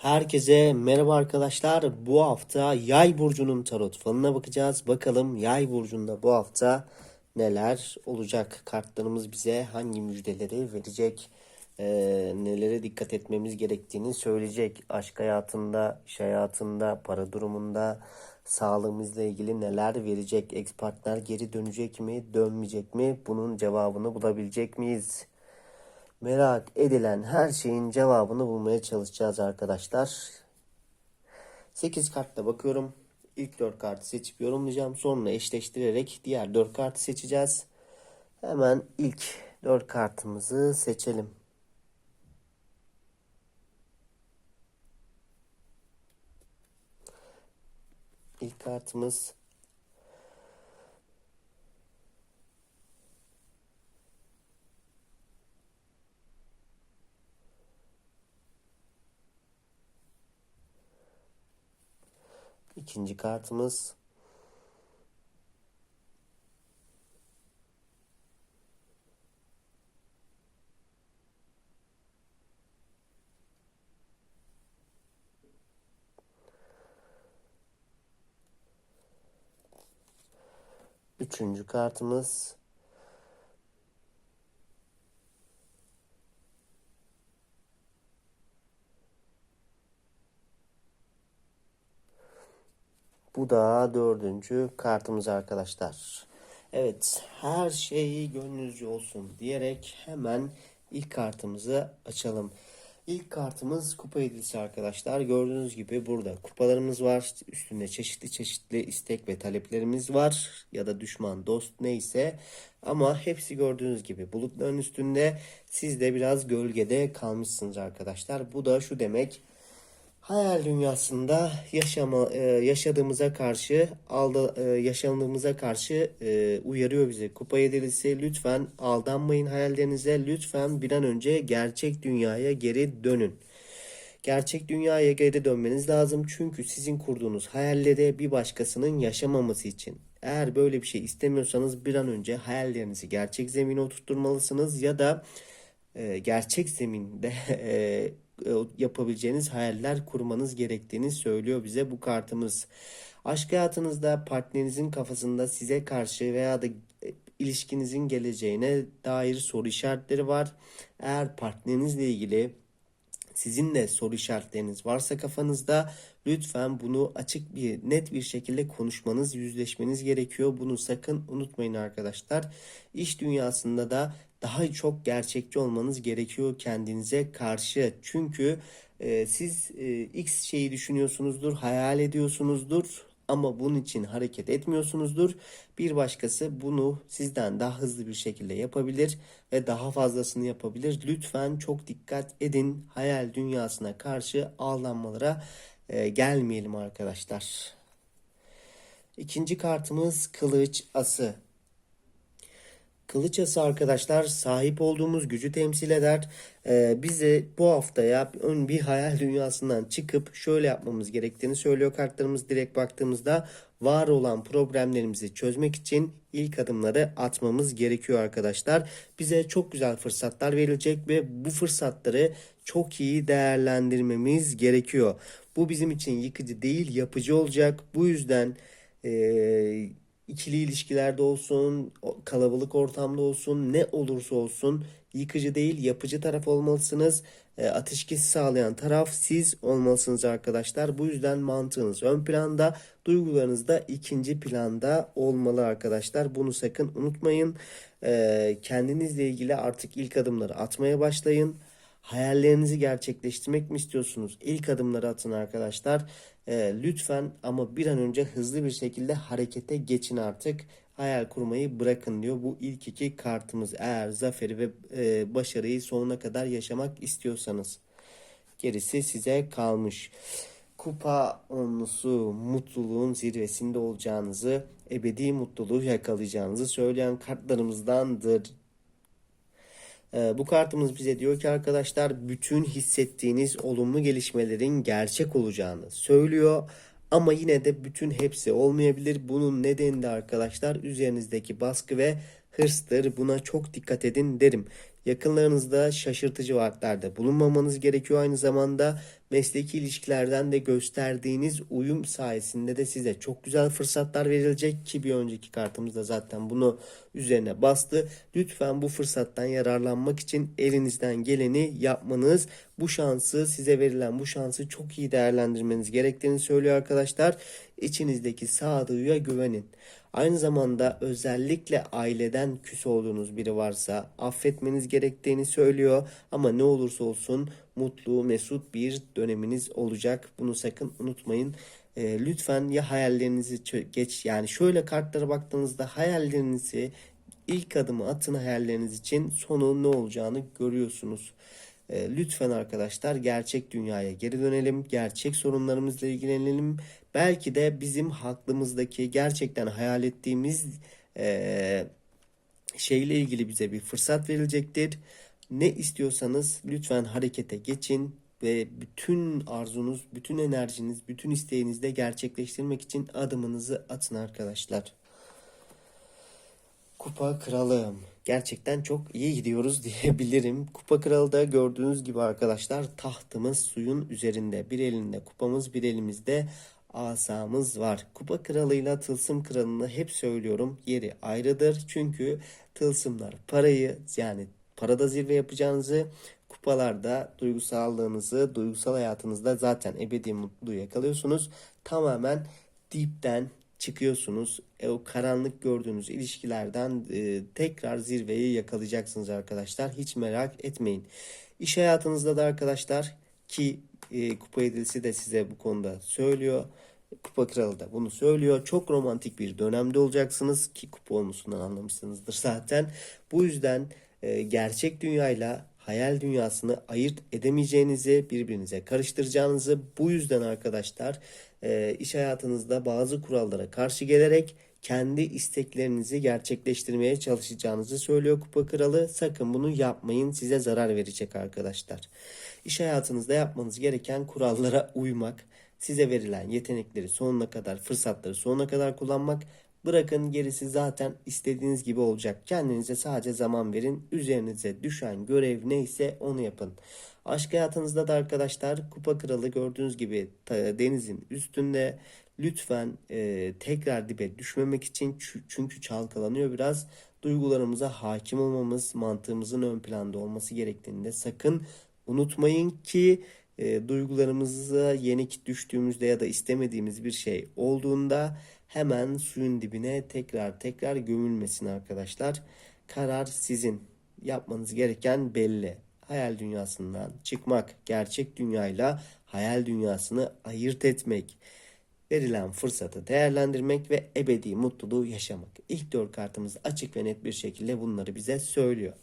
Herkese merhaba arkadaşlar. Bu hafta Yay burcunun tarot falına bakacağız. Bakalım Yay burcunda bu hafta neler olacak? Kartlarımız bize hangi müjdeleri verecek? Ee, nelere dikkat etmemiz gerektiğini söyleyecek. Aşk hayatında, iş hayatında, para durumunda, sağlığımızla ilgili neler verecek? Ex partner geri dönecek mi, dönmeyecek mi? Bunun cevabını bulabilecek miyiz? Merak edilen her şeyin cevabını bulmaya çalışacağız arkadaşlar. 8 kartla bakıyorum. İlk 4 kartı seçip yorumlayacağım. Sonra eşleştirerek diğer 4 kartı seçeceğiz. Hemen ilk 4 kartımızı seçelim. İlk kartımız İkinci kartımız. Üçüncü kartımız Bu da dördüncü kartımız arkadaşlar. Evet her şey gönlünüzce olsun diyerek hemen ilk kartımızı açalım. İlk kartımız kupa hediyesi arkadaşlar. Gördüğünüz gibi burada kupalarımız var. Üstünde çeşitli çeşitli istek ve taleplerimiz var. Ya da düşman, dost neyse. Ama hepsi gördüğünüz gibi bulutların üstünde. Siz de biraz gölgede kalmışsınız arkadaşlar. Bu da şu demek. Hayal dünyasında yaşama e, yaşadığımıza karşı aldı e, yaşandığımıza karşı e, uyarıyor bizi. Kupa yedilisi lütfen aldanmayın hayallerinize. Lütfen bir an önce gerçek dünyaya geri dönün. Gerçek dünyaya geri dönmeniz lazım çünkü sizin kurduğunuz hayalleri bir başkasının yaşamaması için. Eğer böyle bir şey istemiyorsanız bir an önce hayallerinizi gerçek zemine oturtturmalısınız ya da e, gerçek zeminde e, yapabileceğiniz hayaller kurmanız gerektiğini söylüyor bize bu kartımız. Aşk hayatınızda partnerinizin kafasında size karşı veya da e, ilişkinizin geleceğine dair soru işaretleri var. Eğer partnerinizle ilgili sizin de soru işaretleriniz varsa kafanızda lütfen bunu açık bir net bir şekilde konuşmanız, yüzleşmeniz gerekiyor. Bunu sakın unutmayın arkadaşlar. İş dünyasında da daha çok gerçekçi olmanız gerekiyor kendinize karşı. Çünkü e, siz e, X şeyi düşünüyorsunuzdur, hayal ediyorsunuzdur ama bunun için hareket etmiyorsunuzdur. Bir başkası bunu sizden daha hızlı bir şekilde yapabilir ve daha fazlasını yapabilir. Lütfen çok dikkat edin. Hayal dünyasına karşı aldanmalara e, gelmeyelim arkadaşlar. İkinci kartımız kılıç ası. Kılıç ası arkadaşlar sahip olduğumuz gücü temsil eder. Ee, bize bu haftaya ön bir hayal dünyasından çıkıp şöyle yapmamız gerektiğini söylüyor kartlarımız direkt baktığımızda var olan problemlerimizi çözmek için ilk adımları atmamız gerekiyor arkadaşlar. Bize çok güzel fırsatlar verilecek ve bu fırsatları çok iyi değerlendirmemiz gerekiyor. Bu bizim için yıkıcı değil yapıcı olacak. Bu yüzden eee ikili ilişkilerde olsun, kalabalık ortamda olsun, ne olursa olsun yıkıcı değil yapıcı taraf olmalısınız. E, ateşkesi sağlayan taraf siz olmalısınız arkadaşlar. Bu yüzden mantığınız ön planda, duygularınız da ikinci planda olmalı arkadaşlar. Bunu sakın unutmayın. E, kendinizle ilgili artık ilk adımları atmaya başlayın. Hayallerinizi gerçekleştirmek mi istiyorsunuz? İlk adımları atın arkadaşlar. E, lütfen ama bir an önce hızlı bir şekilde harekete geçin artık. Hayal kurmayı bırakın diyor. Bu ilk iki kartımız eğer zaferi ve e, başarıyı sonuna kadar yaşamak istiyorsanız. Gerisi size kalmış. Kupa onlusu mutluluğun zirvesinde olacağınızı, ebedi mutluluğu yakalayacağınızı söyleyen kartlarımızdandır. Ee, bu kartımız bize diyor ki arkadaşlar bütün hissettiğiniz olumlu gelişmelerin gerçek olacağını söylüyor. Ama yine de bütün hepsi olmayabilir. Bunun nedeni de arkadaşlar üzerinizdeki baskı ve hırstır. Buna çok dikkat edin derim. Yakınlarınızda şaşırtıcı vaatlerde bulunmamanız gerekiyor. Aynı zamanda mesleki ilişkilerden de gösterdiğiniz uyum sayesinde de size çok güzel fırsatlar verilecek ki bir önceki kartımızda zaten bunu üzerine bastı. Lütfen bu fırsattan yararlanmak için elinizden geleni yapmanız, bu şansı size verilen bu şansı çok iyi değerlendirmeniz gerektiğini söylüyor arkadaşlar. İçinizdeki sağduyuya güvenin. Aynı zamanda özellikle aileden küs olduğunuz biri varsa affetmeniz gerektiğini söylüyor. Ama ne olursa olsun mutlu, mesut bir döneminiz olacak. Bunu sakın unutmayın. E, lütfen ya hayallerinizi geç yani şöyle kartlara baktığınızda hayallerinizi ilk adımı atın hayalleriniz için sonu ne olacağını görüyorsunuz. E, lütfen arkadaşlar gerçek dünyaya geri dönelim. Gerçek sorunlarımızla ilgilenelim. Belki de bizim hakkımızdaki gerçekten hayal ettiğimiz e, şeyle ilgili bize bir fırsat verilecektir. Ne istiyorsanız lütfen harekete geçin ve bütün arzunuz, bütün enerjiniz, bütün isteğinizi de gerçekleştirmek için adımınızı atın arkadaşlar. Kupa Kralım. Gerçekten çok iyi gidiyoruz diyebilirim. Kupa Kralı da gördüğünüz gibi arkadaşlar tahtımız suyun üzerinde. Bir elinde kupamız bir elimizde asamız var. Kupa Kralı'yla Tılsım Kralı'nı hep söylüyorum yeri ayrıdır. Çünkü tılsımlar parayı yani parada zirve yapacağınızı kupalarda duygusallığınızı, duygusal hayatınızda zaten ebedi mutluluğu yakalıyorsunuz. Tamamen dipten çıkıyorsunuz. E, o karanlık gördüğünüz ilişkilerden e, tekrar zirveyi yakalayacaksınız arkadaşlar. Hiç merak etmeyin. İş hayatınızda da arkadaşlar ki e, kupa edilisi de size bu konuda söylüyor. Kupa Kralı da bunu söylüyor. Çok romantik bir dönemde olacaksınız ki kupa olmusundan anlamışsınızdır zaten. Bu yüzden e, gerçek dünyayla hayal dünyasını ayırt edemeyeceğinizi, birbirinize karıştıracağınızı, bu yüzden arkadaşlar e, iş hayatınızda bazı kurallara karşı gelerek kendi isteklerinizi gerçekleştirmeye çalışacağınızı söylüyor Kupa Kralı. Sakın bunu yapmayın. Size zarar verecek arkadaşlar. İş hayatınızda yapmanız gereken kurallara uymak, size verilen yetenekleri sonuna kadar, fırsatları sonuna kadar kullanmak Bırakın gerisi zaten istediğiniz gibi olacak. Kendinize sadece zaman verin. Üzerinize düşen görev neyse onu yapın. Aşk hayatınızda da arkadaşlar Kupa Kralı gördüğünüz gibi denizin üstünde. Lütfen e, tekrar dibe düşmemek için çü- çünkü çalkalanıyor biraz. Duygularımıza hakim olmamız, mantığımızın ön planda olması gerektiğini de sakın unutmayın ki e, duygularımıza yenik düştüğümüzde ya da istemediğimiz bir şey olduğunda hemen suyun dibine tekrar tekrar gömülmesin arkadaşlar. Karar sizin. Yapmanız gereken belli. Hayal dünyasından çıkmak, gerçek dünyayla hayal dünyasını ayırt etmek. Verilen fırsatı değerlendirmek ve ebedi mutluluğu yaşamak. İlk dört kartımız açık ve net bir şekilde bunları bize söylüyor.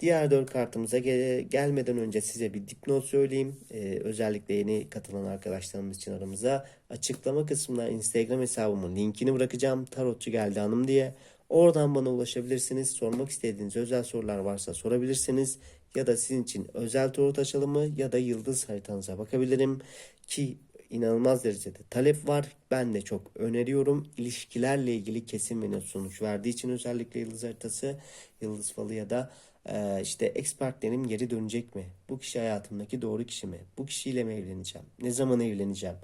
Diğer dört kartımıza gel- gelmeden önce size bir dipnot söyleyeyim. Ee, özellikle yeni katılan arkadaşlarımız için aramıza açıklama kısmına Instagram hesabımın linkini bırakacağım. Tarotçu geldi hanım diye. Oradan bana ulaşabilirsiniz. Sormak istediğiniz özel sorular varsa sorabilirsiniz. Ya da sizin için özel tarot açılımı ya da yıldız haritanıza bakabilirim. Ki inanılmaz derecede talep var. Ben de çok öneriyorum. İlişkilerle ilgili kesin ve sonuç verdiği için özellikle yıldız haritası, yıldız falı ya da ee, işte expertlerim geri dönecek mi? Bu kişi hayatımdaki doğru kişi mi? Bu kişiyle mi evleneceğim? Ne zaman evleneceğim?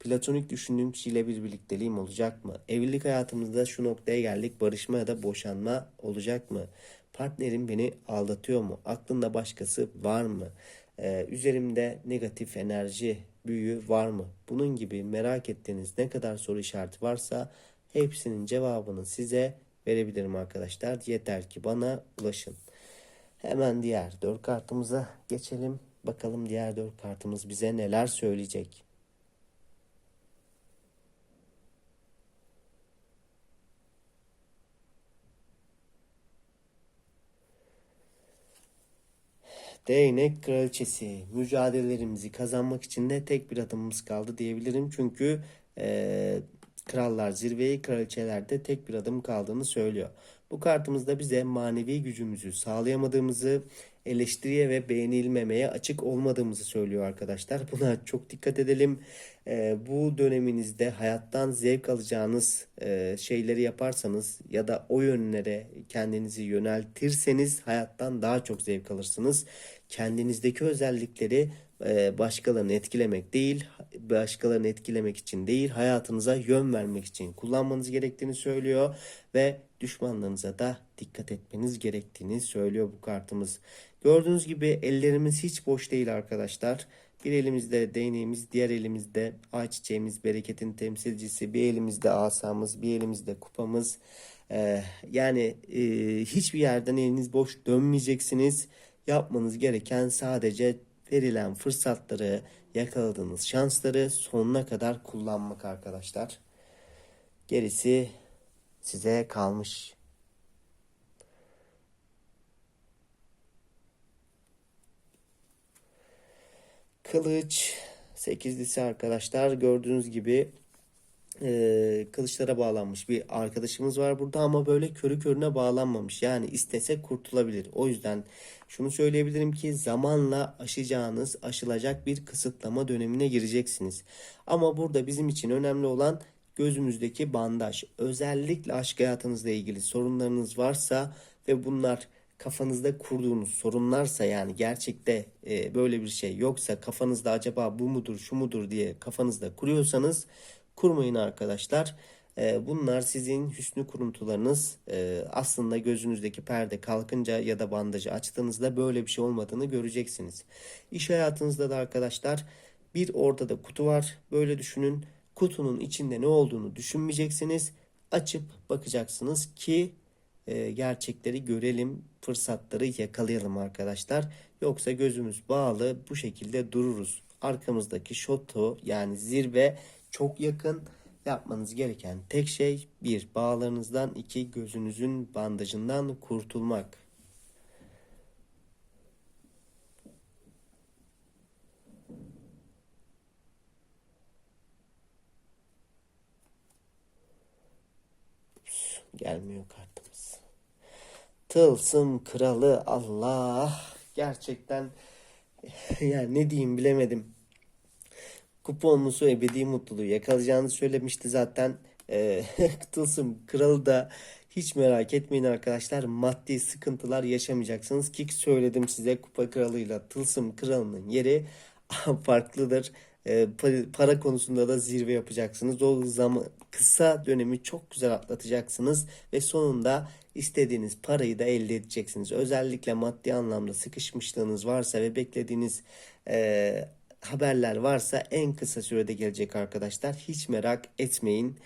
Platonik düşündüğüm kişiyle bir birlikteliğim olacak mı? Evlilik hayatımızda şu noktaya geldik. Barışma ya da boşanma olacak mı? Partnerim beni aldatıyor mu? Aklında başkası var mı? Ee, üzerimde negatif enerji büyü var mı? Bunun gibi merak ettiğiniz ne kadar soru işareti varsa hepsinin cevabını size verebilirim arkadaşlar. Yeter ki bana ulaşın. Hemen diğer dört kartımıza geçelim. Bakalım diğer dört kartımız bize neler söyleyecek. Değnek Kraliçesi. Mücadelelerimizi kazanmak için de tek bir adımımız kaldı diyebilirim. Çünkü eee, krallar zirveyi, kraliçeler de tek bir adım kaldığını söylüyor. Bu kartımızda bize manevi gücümüzü sağlayamadığımızı, eleştiriye ve beğenilmemeye açık olmadığımızı söylüyor arkadaşlar. Buna çok dikkat edelim. Ee, bu döneminizde hayattan zevk alacağınız e, şeyleri yaparsanız ya da o yönlere kendinizi yöneltirseniz hayattan daha çok zevk alırsınız. Kendinizdeki özellikleri e, başkalarını etkilemek değil, başkalarını etkilemek için değil, hayatınıza yön vermek için kullanmanız gerektiğini söylüyor ve düşmanlarınıza da dikkat etmeniz gerektiğini söylüyor bu kartımız. Gördüğünüz gibi ellerimiz hiç boş değil arkadaşlar. Bir elimizde değneğimiz, diğer elimizde ayçiçeğimiz, bereketin temsilcisi, bir elimizde asamız, bir elimizde kupamız. Ee, yani e, hiçbir yerden eliniz boş dönmeyeceksiniz. Yapmanız gereken sadece verilen fırsatları, yakaladığınız şansları sonuna kadar kullanmak arkadaşlar. Gerisi size kalmış. Kılıç sekizlisi arkadaşlar gördüğünüz gibi e, kılıçlara bağlanmış bir arkadaşımız var burada ama böyle körü körüne bağlanmamış. Yani istese kurtulabilir. O yüzden şunu söyleyebilirim ki zamanla aşacağınız, aşılacak bir kısıtlama dönemine gireceksiniz. Ama burada bizim için önemli olan gözümüzdeki bandaj. Özellikle aşk hayatınızla ilgili sorunlarınız varsa ve bunlar kafanızda kurduğunuz sorunlarsa yani gerçekte e, böyle bir şey yoksa kafanızda acaba bu mudur şu mudur diye kafanızda kuruyorsanız kurmayın arkadaşlar. E, bunlar sizin hüsnü kuruntularınız e, aslında gözünüzdeki perde kalkınca ya da bandajı açtığınızda böyle bir şey olmadığını göreceksiniz. İş hayatınızda da arkadaşlar bir ortada kutu var böyle düşünün kutunun içinde ne olduğunu düşünmeyeceksiniz açıp bakacaksınız ki e, gerçekleri görelim, fırsatları yakalayalım arkadaşlar. Yoksa gözümüz bağlı bu şekilde dururuz. Arkamızdaki şoto yani zirve çok yakın. Yapmanız gereken tek şey bir bağlarınızdan iki gözünüzün bandajından kurtulmak. Gelmiyor kartımız. Tılsım kralı Allah. Gerçekten yani ne diyeyim bilemedim. Kuponlusu ebedi mutluluğu yakalayacağını söylemişti zaten. E, Tılsım kralı da hiç merak etmeyin arkadaşlar. Maddi sıkıntılar yaşamayacaksınız ki söyledim size kupa kralıyla Tılsım kralının yeri farklıdır. E, para konusunda da zirve yapacaksınız. O zaman kısa dönemi çok güzel atlatacaksınız ve sonunda istediğiniz parayı da elde edeceksiniz. Özellikle maddi anlamda sıkışmışlığınız varsa ve beklediğiniz e, haberler varsa en kısa sürede gelecek arkadaşlar. Hiç merak etmeyin.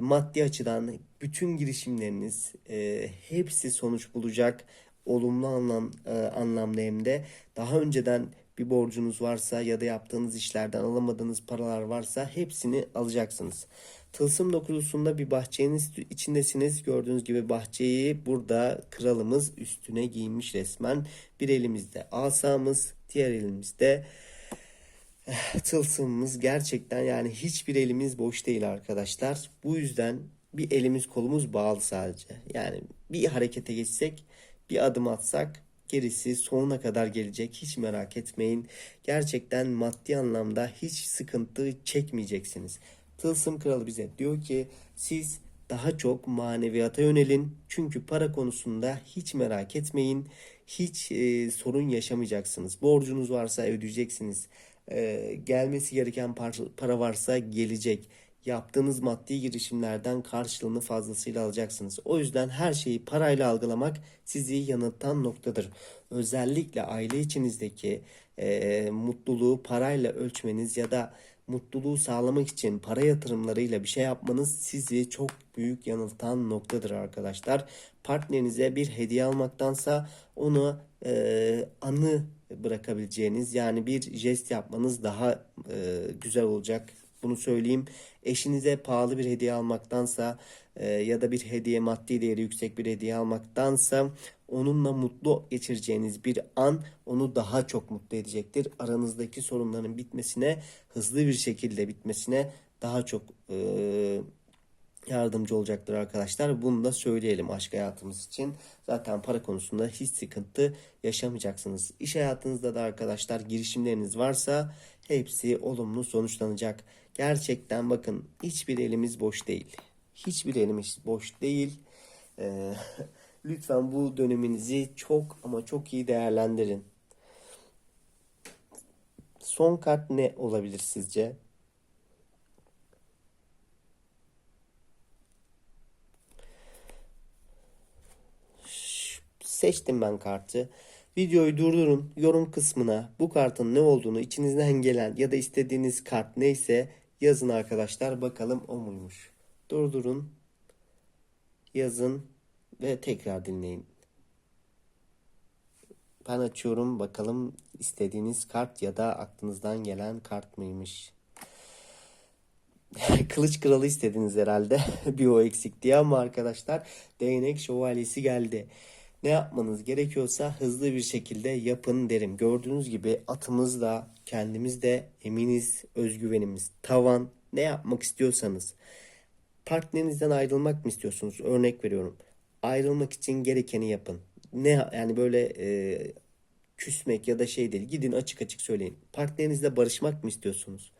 Maddi açıdan bütün girişimleriniz e, hepsi sonuç bulacak. Olumlu anlam, e, anlamda hem de daha önceden bir borcunuz varsa ya da yaptığınız işlerden alamadığınız paralar varsa hepsini alacaksınız. Tılsım dokulusunda bir bahçenin içindesiniz. Gördüğünüz gibi bahçeyi burada kralımız üstüne giymiş resmen. Bir elimizde asamız, diğer elimizde eh, tılsımımız. Gerçekten yani hiçbir elimiz boş değil arkadaşlar. Bu yüzden bir elimiz kolumuz bağlı sadece. Yani bir harekete geçsek, bir adım atsak gerisi sonuna kadar gelecek. Hiç merak etmeyin. Gerçekten maddi anlamda hiç sıkıntı çekmeyeceksiniz. Tılsım Kralı bize diyor ki siz daha çok maneviyata yönelin. Çünkü para konusunda hiç merak etmeyin. Hiç e, sorun yaşamayacaksınız. Borcunuz varsa ödeyeceksiniz. E, gelmesi gereken par para varsa gelecek. Yaptığınız maddi girişimlerden karşılığını fazlasıyla alacaksınız. O yüzden her şeyi parayla algılamak sizi yanıltan noktadır. Özellikle aile içinizdeki e, mutluluğu parayla ölçmeniz ya da mutluluğu sağlamak için para yatırımlarıyla bir şey yapmanız sizi çok büyük yanıltan noktadır arkadaşlar. Partnerinize bir hediye almaktansa onu e, anı bırakabileceğiniz yani bir jest yapmanız daha e, güzel olacak. Bunu söyleyeyim. Eşinize pahalı bir hediye almaktansa e, ya da bir hediye maddi değeri yüksek bir hediye almaktansa onunla mutlu geçireceğiniz bir an onu daha çok mutlu edecektir. Aranızdaki sorunların bitmesine, hızlı bir şekilde bitmesine daha çok e, yardımcı olacaktır arkadaşlar. Bunu da söyleyelim aşk hayatımız için. Zaten para konusunda hiç sıkıntı yaşamayacaksınız. İş hayatınızda da arkadaşlar girişimleriniz varsa hepsi olumlu sonuçlanacak. Gerçekten bakın hiçbir elimiz boş değil. Hiçbir elimiz boş değil. Ee, lütfen bu döneminizi çok ama çok iyi değerlendirin. Son kart ne olabilir sizce? Seçtim ben kartı. Videoyu durdurun. Yorum kısmına bu kartın ne olduğunu içinizden gelen ya da istediğiniz kart neyse yazın arkadaşlar. Bakalım o muymuş. Durdurun. Yazın ve tekrar dinleyin. Ben açıyorum bakalım istediğiniz kart ya da aklınızdan gelen kart mıymış? Kılıç kralı istediniz herhalde. bir o eksik diye ama arkadaşlar değnek şövalyesi geldi. Ne yapmanız gerekiyorsa hızlı bir şekilde yapın derim. Gördüğünüz gibi atımız da kendimiz de eminiz, özgüvenimiz tavan. Ne yapmak istiyorsanız partnerinizden ayrılmak mı istiyorsunuz? Örnek veriyorum. Ayrılmak için gerekeni yapın. Ne yani böyle e, küsmek ya da şey değil. Gidin açık açık söyleyin. Partnerinizle barışmak mı istiyorsunuz?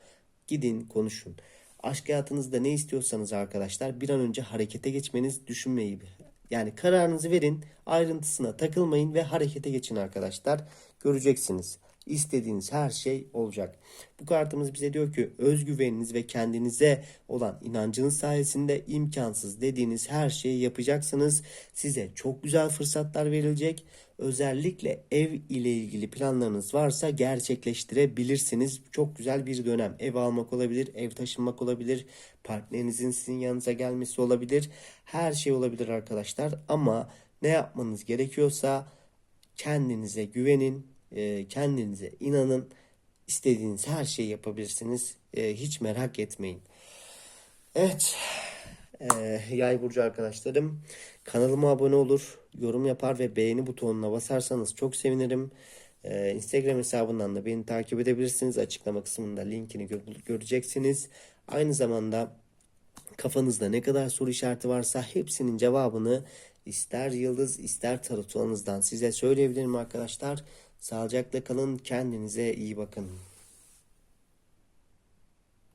Gidin konuşun. Aşk hayatınızda ne istiyorsanız arkadaşlar bir an önce harekete geçmeniz düşünmeyi yani kararınızı verin, ayrıntısına takılmayın ve harekete geçin arkadaşlar. Göreceksiniz. İstediğiniz her şey olacak. Bu kartımız bize diyor ki özgüveniniz ve kendinize olan inancınız sayesinde imkansız dediğiniz her şeyi yapacaksınız. Size çok güzel fırsatlar verilecek. Özellikle ev ile ilgili planlarınız varsa gerçekleştirebilirsiniz. Çok güzel bir dönem. Ev almak olabilir, ev taşınmak olabilir, partnerinizin sizin yanınıza gelmesi olabilir. Her şey olabilir arkadaşlar ama ne yapmanız gerekiyorsa kendinize güvenin, e, kendinize inanın. İstediğiniz her şeyi yapabilirsiniz. E, hiç merak etmeyin. Evet. E, Yay burcu arkadaşlarım kanalıma abone olur, yorum yapar ve beğeni butonuna basarsanız çok sevinirim. Instagram hesabından da beni takip edebilirsiniz. Açıklama kısmında linkini gö- göreceksiniz. Aynı zamanda kafanızda ne kadar soru işareti varsa hepsinin cevabını ister yıldız ister tarot size söyleyebilirim arkadaşlar. Sağlıcakla kalın. Kendinize iyi bakın.